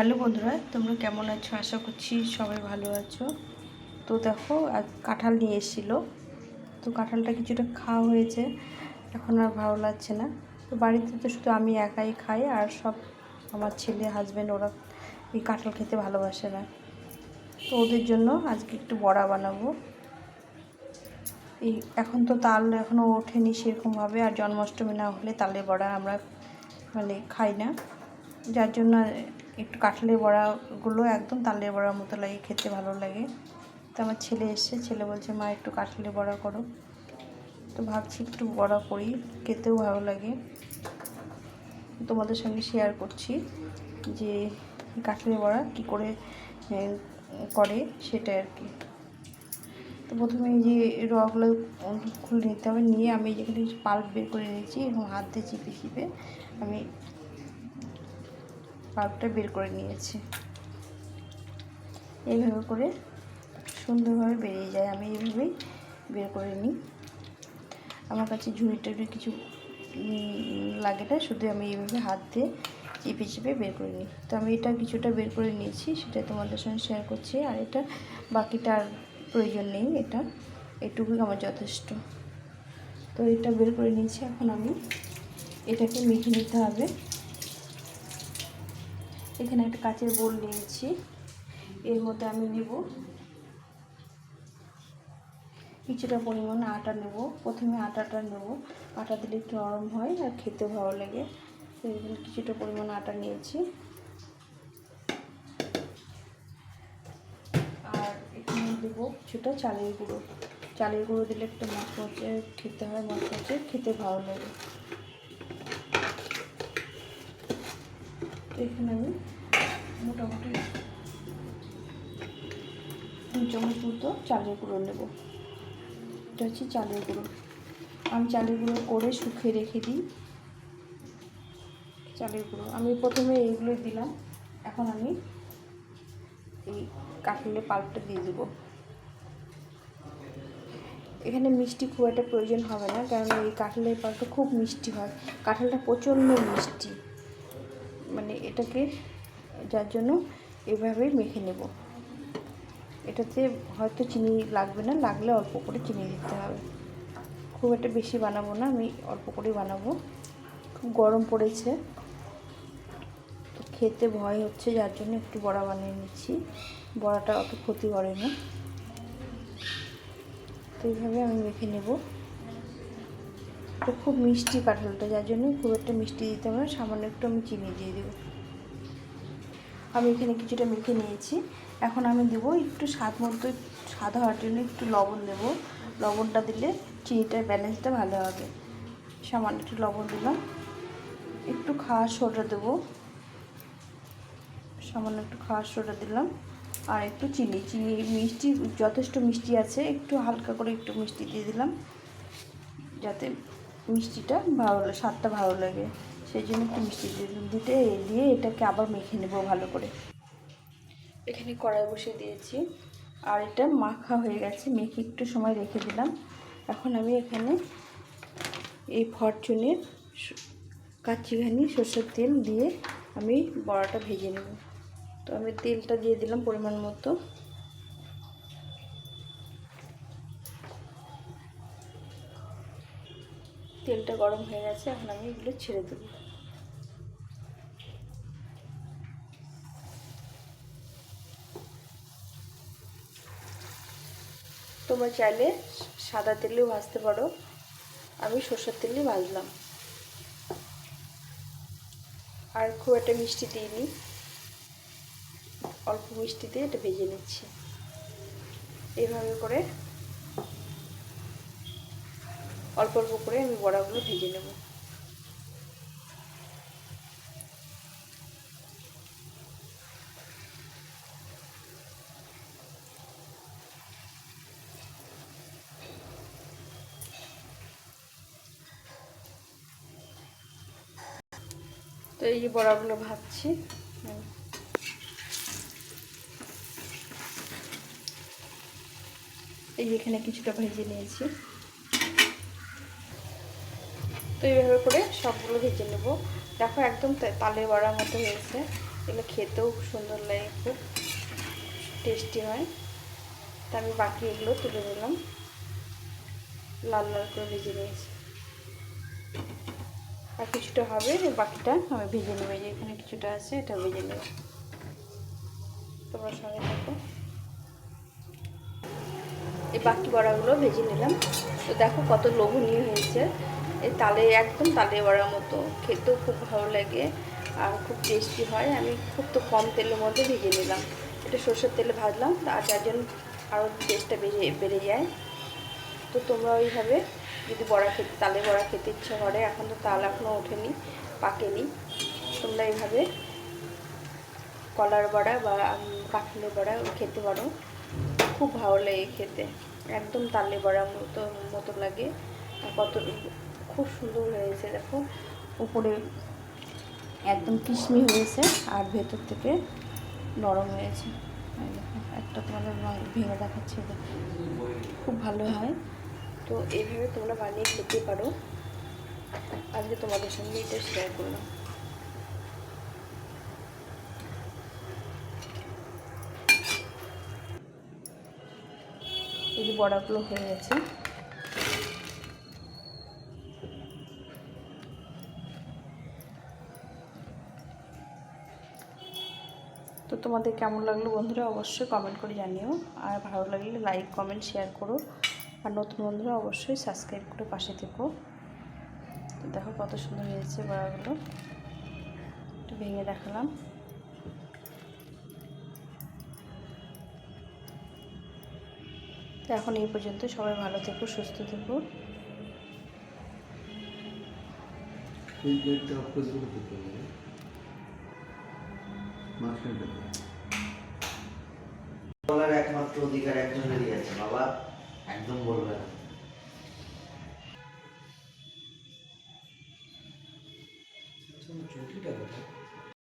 Hello বন্ধুরা, তোমরা কেমন আছো? আশা করছি সবাই ভালো আছো। তো দেখো, আজ কাঁঠাল নিয়ে এসেছিল। তো কাঁঠালটা কিছুটা খাওয়া হয়েছে, এখন আর ভালো লাগছে না। তো বাড়িতে তো শুধু আমি একাই খাই, আর সব আমার ছেলে হাজব্যান্ড ওরা এই কাঁঠাল খেতে ভালোবাসে না। তো ওদের জন্য আজকে একটু বড়া বানাবো। এই এখন তো তাল এখনও ওঠেনি সেরকমভাবে, আর জন্মাষ্টমী না হলে তালের বড়া আমরা মানে খাই না। যার জন্য একটু কাঁঠালের বড়াগুলো একদম তালের বড়ার মতো লাগে, খেতে ভালো লাগে। তো আমার ছেলে এসছে, ছেলে বলছে, মা, একটু কাঁঠালের বড়া করো। তো ভাবছি একটু বড়া করি, খেতেও ভালো লাগে। তোমাদের সঙ্গে শেয়ার করছি যে কাঁঠালের বড়া কী করে করে সেটা আর কি। তো প্রথমে যে রগুলো খুলে নিতে হবে, নিয়ে আমি যেখানে পাল্প বের করে নিয়েছি এবং হাত দিয়ে চিপে চিপে আমি পাল্পটা বের করে নিয়েছি। এইভাবে করে সুন্দরভাবে বেরিয়ে যায়। আমি এইভাবেই বের করে নিই। আমার কাছে ঝুড়ি টুড়ি কিছু লাগে না, শুধু আমি এইভাবে হাত দিয়ে চিপে চিপে বের করে নিই। তো আমি এটা কিছুটা বের করে নিয়েছি, সেটা তোমাদের সঙ্গে শেয়ার করছি। আর এটা বাকিটা আর প্রয়োজন নেই, এটা এটুকুই আমার যথেষ্ট। তো এটা বের করে নিয়েছি। এখন আমি এটাকে মেখে নিতে হবে। এখানে একটা কাচের বোল নিয়েছি। এর মধ্যে আমি নেব কিছুটা পরিমাণে আটা নেব। প্রথমে আটাটা নেব। আটা দিলে একটু নরম হয় আর খেতে ভালো লাগে। কিছুটা পরিমাণে আটা নিয়েছি। আর এখানে দেবো কিছুটা চালের গুঁড়ো। চালের গুঁড়ো দিলে একটু মচমচে খেতে হয় মচমচে খেতে ভালো লাগে। এখানে আমি মোটামুটি তিন চামচ মতো চালের গুঁড়ো নেব। এটা হচ্ছে চালের গুঁড়ো। আমি চালের গুঁড়ো করে শুকিয়ে রেখে দিই চালের গুঁড়ো। আমি প্রথমে এইগুলো দিলাম। এখন আমি এই কাঁঠালের পাল্পটা দিয়ে দেবো। এখানে মিষ্টি খুব একটা প্রয়োজন হবে না কারণ এই কাঁঠালের পাল্পটা খুব মিষ্টি হয়। কাঁঠালটা প্রচণ্ড মিষ্টি। এটাকে, যার জন্য এভাবেই মেখে নেব। এটাতে হয়তো চিনি লাগবে না, লাগলে অল্প করে চিনি দিতে হবে। খুব একটা বেশি বানাবো না, আমি অল্প করেই বানাবো। খুব গরম পড়েছে। খেতে ভয় হচ্ছে, যার জন্য একটু বড়া বানিয়ে নিচ্ছি। বড়াটা অত ক্ষতি করে না। তো এইভাবে আমি মেখে নেব। তো খুব মিষ্টি কাঁঠালটা, যার জন্য খুব একটা মিষ্টি দিতে হবে সামান্য একটু আমি চিনি দিয়ে দেবো। আমি এখানে কিছুটা মেখে নিয়েছি। এখন আমি দেবো একটু স্বাদ মতো, স্বাদ হওয়ার জন্য একটু লবণ দেব। লবণটা দিলে চিনিটার ব্যালেন্সটা ভালো হবে। সামান্য একটু লবণ দিলাম। একটু খাওয়ার সোডা দেবো। সামান্য একটু খাওয়ার সোডা দিলাম। আর একটু চিনি চিনি মিষ্টি, যথেষ্ট মিষ্টি আছে। একটু হালকা করে একটু মিষ্টি দিয়ে দিলাম। যাতে মিষ্টিটা ভালো, স্বাদটা ভালো লাগে। সেই জন্য একটু মিষ্টি দিতে দিয়ে এটাকে আবার মেখে নেব ভালো করে। এখানে কড়াই বসিয়ে দিয়েছি। আর এটা মাখা হয়ে গেছে, মেখে একটু সময় রেখে দিলাম। এখন আমি এখানে এই ফরচুনের কাচ্চিঘানি, সর্ষের তেল দিয়ে আমি বড়াটা ভেজে নেব। তো আমি তেলটা দিয়ে দিলাম পরিমাণ মতো। তেলটা গরম হয়ে গেছে, এখন আমি এগুলো ছেড়ে দেবো। তোমরা চাইলে সাদা তেলেও ভাজতে পারো, আমি সর্ষের তেলেই ভাজলাম। আর খুব একটা মিষ্টি দিইনি, অল্প মিষ্টি দিয়ে এটা ভেজে নিচ্ছি। এইভাবে করে অল্প অল্প করে আমি বড়াগুলো ভেজে নেব তো এই যে বড়াগুলো হুম। এই এখানে কিছুটা ভেজে নিয়েছি তো এইভাবে করে সবগুলো ভেজে নেব। দেখো একদম তালে বড়ার মতো হয়েছে। এগুলো খেতেও সুন্দর লাগে, খুব টেস্টি হয়। তা আমি বাকি এগুলো তুলে নিলাম। লাল লাল করে ভেজে নিয়েছি। আর কিছুটা হবে, বাকিটা আমি ভেজে নেব। যে এখানে কিছুটা আছে এটা ভেজে নেব। তোমরা সঙ্গে থাকো। এই বাকি বড়াগুলো ভেজে নিলাম। তো দেখো কত লোভনীয় হয়েছে। এই তালে, একদম তালে বড়ার মতো। খেতেও খুব ভালো লাগে আর খুব টেস্টি হয়। আমি খুব তো কম তেলের মধ্যে ভেজে নিলাম। এটা সর্ষের তেলে ভাজলাম, আর যার জন্য আরও টেস্টটা বেড়ে বেড়ে যায়। তো তোমরা ওইভাবে যদি বড়া খেতে, তালে বড়া খেতে ইচ্ছা করে, এখন তো তাল এখনও ওঠেনি, পাকেনি। তোমরা এইভাবে কলার বড়া বা কাঁঠালের বড়া খেতে পারো। খুব ভালো লাগে খেতে। একদম তালে বড়ার মতো মতো লাগে। কত খুব সুন্দর হয়েছে, দেখো। উপরে একদম কিশমি হয়েছে আর ভেতর থেকে নরম হয়েছে। একটা তোমাদের ভেঙে দেখাচ্ছি। খুব ভালো হয়। তো এইভাবে তোমরা বানিয়ে খেতে পারো। আজকে তোমাদের সঙ্গে এটা শেয়ার করলাম। এই বড়াগুলো হয়ে গেছে। তোমাদের কেমন লাগল বন্ধুরা, অবশ্যই কমেন্ট করে জানিও। আর ভালো লাগলে লাইক কমেন্ট শেয়ার করো। আর নতুন বন্ধুরা, অবশ্যই সাবস্ক্রাইব করে পাশে থেকো। তো দেখো কত সুন্দর হয়েছে বড়াগুলো। একটু ভেঙে দেখালাম। এখন এই পর্যন্ত সবাই ভালো থেকো, সুস্থ থেকো। এই বলার একমাত্র অধিকার একজনেরই আছে বাবা। একদম বলবে না।